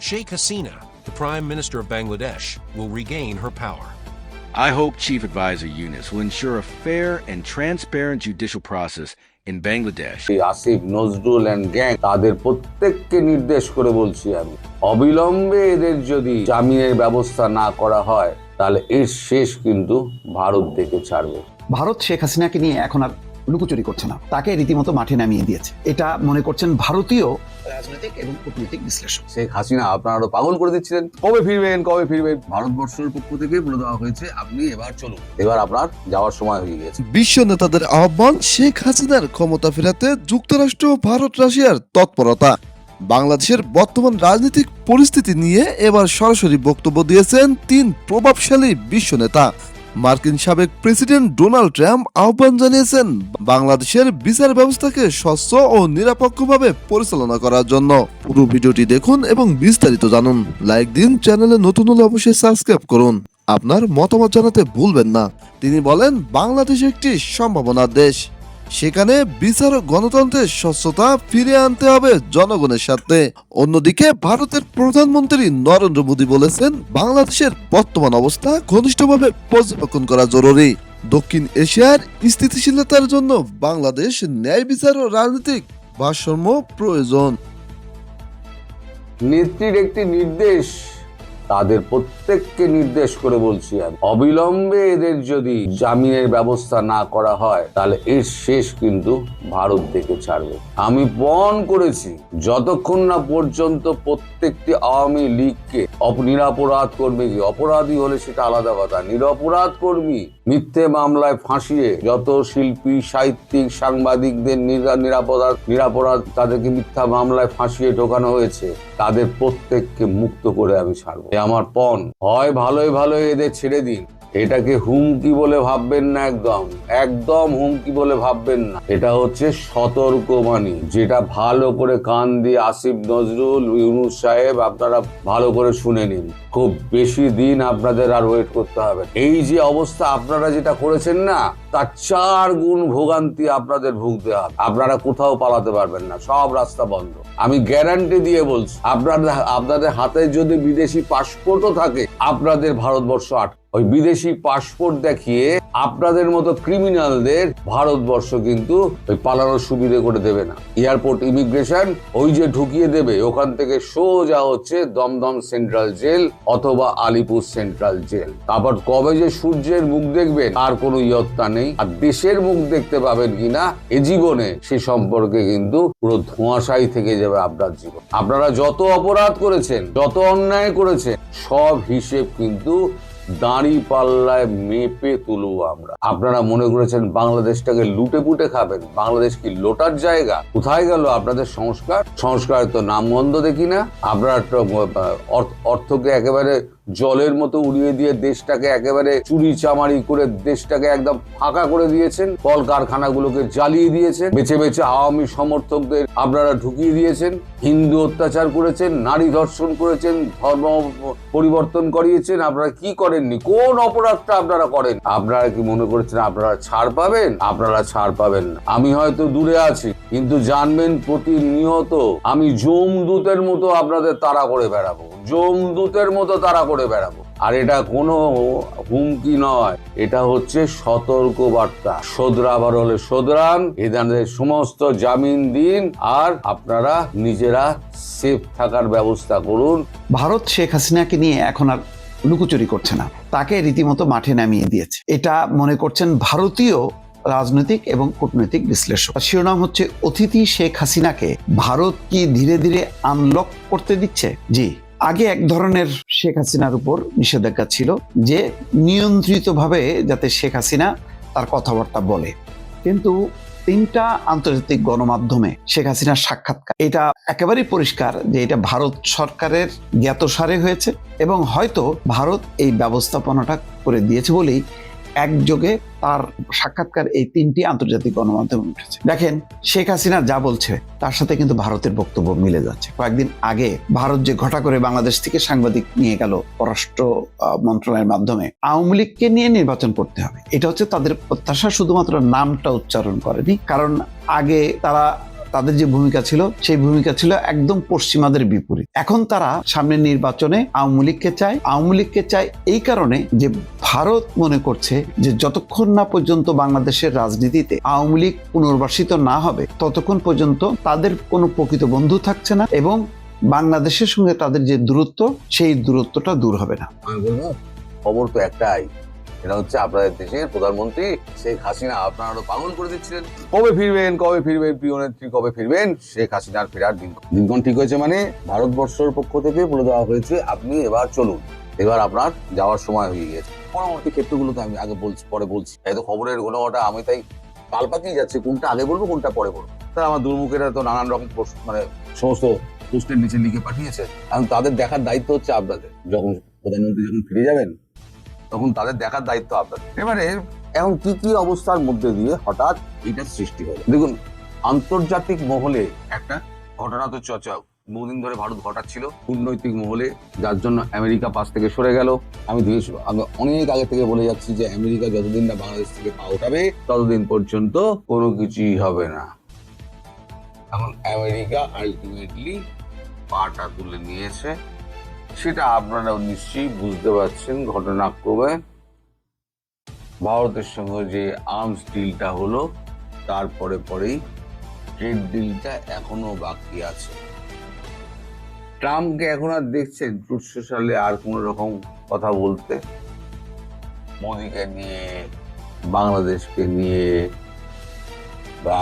Sheikh Hasina, the Prime Minister of Bangladesh, will regain her power. I hope Chief Advisor Yunus will ensure a fair and transparent judicial process in Bangladesh. Asif Nazrul and gang তাদের প্রত্যেককে নির্দেশ করে বলছি আমি অবিলম্বে এদের যদি জামিনের ব্যবস্থা না করা হয় তাহলে এর শেষ কিন্তু ভারত দেখে ছাড়বে ভারত শেখ হাসিনাকে নিয়ে এখন আর লুকোচুরি করছে না। তাকে রীতিমতো মাঠে নামিয়ে দিয়েছে। এটা মনে করছেন ভারতীয় রাজনৈতিক এবং কূটনৈতিক বিশ্লেষক। শেখ হাসিনা আপনারা আরও পাগল করে দিচ্ছিলেন। কবে ফিরবেন কবে ফিরবেন? ভারতবর্ষের পক্ষ থেকে বলে দেওয়া হয়েছে আপনি এবার চলুন। এবার আপনার যাওয়ার সময় হয়ে গেছে বিশ্ব নেতাদের আহ্বান শেখ হাসিনার ক্ষমতা ফেরাতে যুক্তরাষ্ট্র ভারত রাশিয়ার তৎপরতা। বাংলাদেশের বর্তমান রাজনৈতিক পরিস্থিতি নিয়ে এবার সরাসরি বক্তব্য দিয়েছেন তিন প্রভাবশালী বিশ্ব নেতা। মার্কিন সাবেক প্রেসিডেন্ট ডোনাল্ড ট্রাম্প আহ্বান জানিয়েছেন বাংলাদেশের বিচার ব্যবস্থাকে স্বচ্ছ ও নিরপেক্ষভাবে পরিচালনা করার জন্য। পুরো ভিডিওটি দেখুন এবং বিস্তারিত জানুন। লাইক দিন, চ্যানেলে নতুন হলে অবশ্যই সাবস্ক্রাইব করুন। আপনার মতামত জানাতে ভুলবেন না। তিনি বলেন, বাংলাদেশ একটি সম্ভাবনার দেশ। সেখানে বিচার গণতন্ত্রের স্বচ্ছতা ফিরিয়ে আনতে হবে জনগণের সাথে অন্যদিকে ভারতের প্রধানমন্ত্রী নরেন্দ্র মোদী বলেছেন, বাংলাদেশের বর্তমান অবস্থা ঘনিষ্ঠভাবে পর্যবেক্ষণ করা জরুরি। দক্ষিণ এশিয়ার স্থিতিশীলতার জন্য বাংলাদেশ ন্যায় বিচার ও রাজনৈতিক ভারসাম্য প্রয়োজন। নেত্রীর একটি নির্দেশ তাদের প্রত্যেককে নির্দেশ করে বলছি আমি। অবিলম্বে এদের যদি জামিনের ব্যবস্থা না করা হয়, তাহলে এর শেষ কিন্তু ভারত থেকে ছাড়বে। আমি পণ করেছি, যতক্ষণ না পর্যন্ত প্রত্যেকটি আওয়ামী লীগকে নিরাপরাধ কর্মীকে অপরাধী হলে সেটা আলাদা কথা, নিরপরাধ কর্মী মিথ্যে মামলায় ফাঁসিয়ে যত শিল্পী, সাহিত্যিক, সাংবাদিকদের নিরা- নিরাপরাধ নিরাপরাধ তাদেরকে মিথ্যা মামলায় ফাঁসিয়ে ঢোকানো হয়েছে, তাদের প্রত্যেককে মুক্ত করে আমি ছাড়বো। আমার পণ। হয় ভালোই ভালোই এদের ছেড়ে দিন। এটাকে হুমকি বলে ভাববেন না একদম। একদম হুমকি বলে ভাববেন না। এটা হচ্ছে সতর্কবাণী। যেটা ভালো করে কান দিয়ে আসিফ নজরুল ইউনুস সাহেব আপনারা ভালো করে শুনে নিন। খুব বেশি দিন আপনাদের আর ওয়েট করতে হবে। এই যে অবস্থা আপনারা যেটা করেছেন না, তার চার গুণ ভোগান্তি আপনাদের ভুগতে হবে। আপনারা কোথাও পালাতে পারবেন না। সব রাস্তা বন্ধ। আমি গ্যারান্টি দিয়ে বলছি, আপনাদের আপনাদের হাতে যদি বিদেশি পাসপোর্টও থাকে, আপনাদের ভারতবর্ষ আট ওই বিদেশি পাসপোর্ট দেখিয়ে আপনাদের মতো ক্রিমিনালদের ভারতবর্ষ কিন্তু ওই পালানোর সুবিধে করে দেবে না। এয়ারপোর্ট ইমিগ্রেশন ওই যে ঢুকিয়ে দেবে, ওখান থেকে সোজা হচ্ছে দমদম সেন্ট্রাল জেল অথবা আলিপুর সেন্ট্রাল জেল তারপর কবে যে সূর্যের মুখ দেখবেন, আর কোনো ইয়ত্তা নেই। আর দেশের মুখ দেখতে পাবেন কিনা, এ জীবনে সে সম্পর্কে কিন্তু পুরো ধোঁয়াশাই থেকে যাবে আপনার জীবন। আপনারা যত অপরাধ করেছেন, যত অন্যায় করেছেন, সব হিসেব কিন্তু দাঁড়ি পাল্লায় মেপে তুলব আমরা। আপনারা মনে করেছেন বাংলাদেশটাকে লুটে পুটে খাবেন? বাংলাদেশ কি লোটার জায়গা? কোথায় গেল আপনাদের সংস্কার? সংস্কার তো নামগন্ধ দেখি না। আপনারা অর্থকে একেবারে জলের মতো উড়িয়ে দিয়ে দেশটাকে একেবারে চুরি চামারি করে দেশটাকে একদম ফাঁকা করে দিয়েছেন। কলকারখানাগুলোকে জ্বালিয়ে দিয়েছেন। বেছে বেছে আওয়ামী সমর্থকদের আপনারা ঢুকিয়ে দিয়েছেন। হিন্দু অত্যাচার করেছেন, নারী ধর্ষণ করেছেন, ধর্ম পরিবর্তন করিয়েছেন। আপনারা কি করেননি? কোন অপরাধটা আপনারা করেন? আপনারা কি মনে করেছেন আপনারা ছাড় পাবেন? আপনারা ছাড় পাবেন না। আমি হয়তো দূরে আছি, কিন্তু জানবেন প্রতিনিয়ত আমি জমদূতের মতো আপনাদের তাড়া করে বেড়াবো। জমদূতের মতো তাড়া করে বেড়াবো। আর এটা কোনো হুমকি নয়, এটা হচ্ছে সতর্ক বার্তা শোধরাবার হলে শোধরান এদের সমস্ত জামিন দিন আর আপনারা নিজেরা সেফ থাকার ব্যবস্থা করুন। ভারত শেখ হাসিনাকে নিয়ে এখন আর লুকোচুরি করছে না। তাকে রীতিমতো মাঠে নামিয়ে দিয়েছে। এটা মনে করছেন ভারতীয় রাজনৈতিক এবং কূটনৈতিক বিশ্লেষক। শিরোনাম হচ্ছে, অতিথি শেখ হাসিনাকে ভারত কি ধীরে ধীরে আনলক করতে দিচ্ছে? জি। আগে এক ধরনের শেখ হাসিনার উপর নিষেধাজ্ঞা ছিল যে নিয়ন্ত্রিতভাবে যাতে শেখ হাসিনা তার কথাবার্তা বলে। কিন্তু তিনটা আন্তর্জাতিক গণমাধ্যমে শেখ হাসিনার সাক্ষাৎকার, এটা একেবারেই পরিষ্কার যে এটা ভারত সরকারের জ্ঞাতসারে হয়েছে এবং হয়তো ভারত এই ব্যবস্থাপনাটা করে দিয়েছে বলেই একযোগে তার সাক্ষাৎকার এই তিনটি আন্তর্জাতিক গণমাধ্যমে উঠেছে। দেখেন, শেখ হাসিনা যা বলছে, তার সাথে কিন্তু ভারতের বক্তব্য মিলে যাচ্ছে। কয়েকদিন আগে ভারত যে ঘটা করে বাংলাদেশ থেকে সাংবাদিক নিয়ে গেল পররাষ্ট্র মন্ত্রণালয়ের মাধ্যমে, আওয়ামী লীগকে নিয়ে নির্বাচন করতে হবে। এটা হচ্ছে তাদের প্রত্যাশা, শুধুমাত্র নামটা উচ্চারণ করেনি। কারণ আগে তারা তাদের যে ভূমিকা ছিল, সেই ভূমিকা ছিল একদম পশ্চিমাদের বিপরীত। এখন তারা সামনের নির্বাচনে আওয়ামী লীগকে চায়। আওয়ামী লীগকে চায় এই কারণে যে ভারত মনে করছে যে যতক্ষণ না পর্যন্ত বাংলাদেশের রাজনীতিতে আওয়ামী লীগ পুনর্বাসিত না হবে, ততক্ষণ পর্যন্ত তাদের কোনো প্রকৃত বন্ধু থাকছে না এবং বাংলাদেশের সঙ্গে তাদের যে দূরত্ব, সেই দূরত্বটা দূর হবে না। খবর তো একটাই এটা হচ্ছে আপনাদের দেশের প্রধানমন্ত্রী শেখ হাসিনা। আপনারা পাগল করে দিচ্ছিলেন। কবে ফিরবেন কবে ফিরবেন, প্রিয় নেত্রী, কবে ফিরবেন? শেখ হাসিনার ফেরার দিন। দিনক্ষণ ঠিক হয়েছে মানে ভারতবর্ষের পক্ষ থেকে বলে দেওয়া হয়েছে, আপনি এবার চলুন। এবার আপনার যাওয়ার সময় হয়ে গেছে পরবর্তী ক্ষেত্রগুলো তো আমি আগে বলছি, পরে বলছি। এই তো খবরের ঘটনাটা আমি তাই কাল পাকিয়ে যাচ্ছে, কোনটা আগে বলব, কোনটা পরে বলব। তারা আমার দুর্মুখেরা তো নানান রকম মানে সমস্ত পোস্টের নিচে লিখে পাঠিয়েছে। এবং তাদের দেখার দায়িত্ব হচ্ছে আপনাদের। যখন প্রধানমন্ত্রী যখন ফিরে যাবেন তখন তাদের দেখার দায়িত্ব আপনাদের। এবারে এখন কি কি অবস্থার মধ্যে দিয়ে হঠাৎ এটা সৃষ্টি হলো? দেখুন, আন্তর্জাতিক মহলে একটা ঘটনা তো চর্চা বহুদিন ধরে ভারত ঘটাচ্ছিল। কূটনৈতিক মহলে, যার জন্য আমেরিকা পাশ থেকে সরে গেল। আমি ধীরে আমি অনেক আগে থেকে বলে যাচ্ছি যে আমেরিকা যতদিন না বাংলাদেশ থেকে পা উঠাবে ততদিন পর্যন্ত কোনো কিছুই হবে না। এখন আমেরিকা আলটিমেটলি পাটা তুলে নিয়েছে। সেটা আপনারাও নিশ্চয়ই বুঝতে পারছেন ঘটনাক্রমে। ভারতের সঙ্গে যে আর্মস ডিলটা হলো, তারপরে পরেই ট্রেড ডিলটা এখনও বাকি আছে। ট্রাম্পকে এখন আর দেখছেন ট্রুথ সোশ্যালে আর কোন রকম কথা বলতে। মোদীকে নিয়ে, বাংলাদেশকে নিয়ে, বা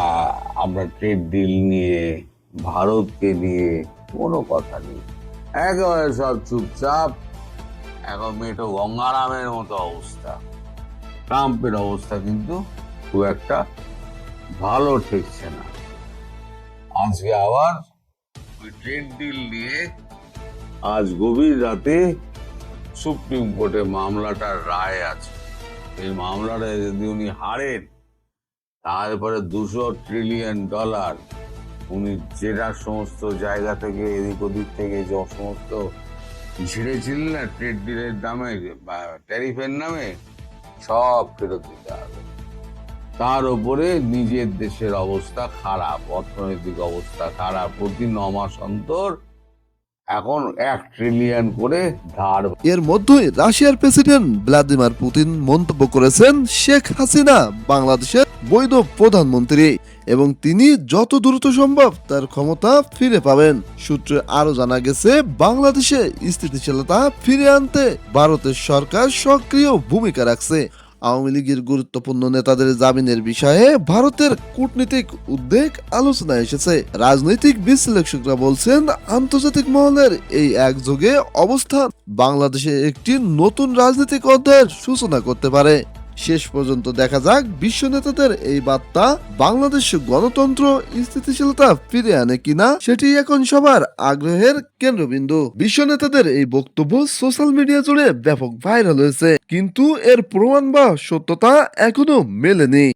আমরা ট্রেড ডিল নিয়ে, ভারতকে নিয়ে কোনো কথা নেই। একেবারে সব চুপচাপ। এখন মেটো গঙ্গারামের মতো অবস্থা। ট্রাম্পের অবস্থা কিন্তু খুব একটা ভালো ঠেকছে না। আজকে আবার ওই ট্রেড ডিল নিয়ে আজ গভীর রাতে সুপ্রিম কোর্টে মামলাটার রায় আছে। এই মামলাটা যদি উনি হারেন, তারপরে দুশো ট্রিলিয়ন ডলার উনি যেটা সমস্ত জায়গা থেকে, এদিক ওদিক থেকে যে সমস্ত ঝিড়েছিলেন না, ট্রেড ডিলের দামে ট্যারিফের নামে, সব ফেরত দিতে হবে। তার উপরে নিজের দেশের অবস্থা খারাপ, অর্থনৈতিক অবস্থা খারাপ। প্রতি ন মাস অন্তর এখন এক ট্রিলিয়ন করে ধার। এর মধ্যেই রাশিয়ার প্রেসিডেন্ট ভ্লাদিমির পুতিন মন্তব্য করেছেন শেখ হাসিনা বাংলাদেশের বৈধ প্রধানমন্ত্রী। এবং তিনি যত দ্রুত সম্ভব তার ক্ষমতা ফিরে পাবেন। সূত্রে আরও জানা গেছে, বাংলাদেশে স্থিতিশীলতা ফিরে আনতে ভারতের সরকার সক্রিয় ভূমিকা রাখছে। আওয়ামী লীগের গুরুত্বপূর্ণ নেতাদের জামিনের বিষয়ে ভারতের কূটনীতিক উদ্বেগ আলোচনায় এসেছে। রাজনৈতিক বিশ্লেষকরা বলছেন, আন্তর্জাতিক মহলের এই একযোগে অবস্থান বাংলাদেশে একটি নতুন রাজনৈতিক অধ্যায়ের সূচনা করতে পারে। শেষ পর্যন্ত দেখা যাক বিশ্ব নেতাদের এই বার্তা বাংলাদেশ গণতন্ত্র স্থিতিশীলতা ফিরে আনে কিনা, সেটি এখন সবার আগ্রহের কেন্দ্রবিন্দু। বিশ্ব নেতাদের এই বক্তব্য সোশ্যাল মিডিয়া জুড়ে ব্যাপক ভাইরাল হয়েছে, কিন্তু এর প্রমাণ বা সত্যতা এখনও মেলেনি।